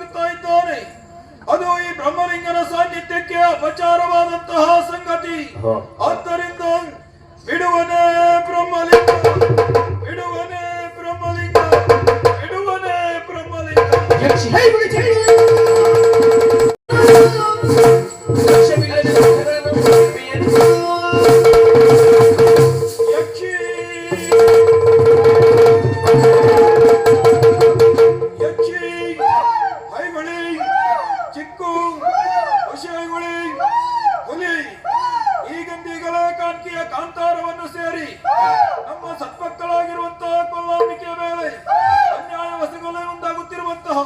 ಬಿತ್ತಾ ಇದ್ದಾನೆ. ಅದು ಈ ಬ್ರಹ್ಮಲಿಂಗನ ಸಾನ್ನಿಧ್ಯಕ್ಕೆ ಅಪಚಾರವಾದಂತಹ ಸಂಗತಿ. ಆದ್ದರಿಂದ ಬಿಡುವನೇ ಬ್ರಹ್ಮಲಿಂಗ ಬಿಡುವನೇ ಬ್ರಹ್ಮಲಿಂಗ ಬಿಡುವನೇ ಬ್ರಹ್ಮಲಿಂಗ. ಕಾಂತಿಯ ಕಾಂತಾರವನ್ನು ಸೇರಿ ನಮ್ಮ ಸತ್ಮಕ್ಕಳಾಗಿರುವಂತಹ ಕೊಲ್ಲಾಮಿಕೆಯ ಮೇಲೆ ಅನ್ಯಾಯ ವಸಗೊಲೆ ಉಂಟಾಗುತ್ತಿರುವಂತಹ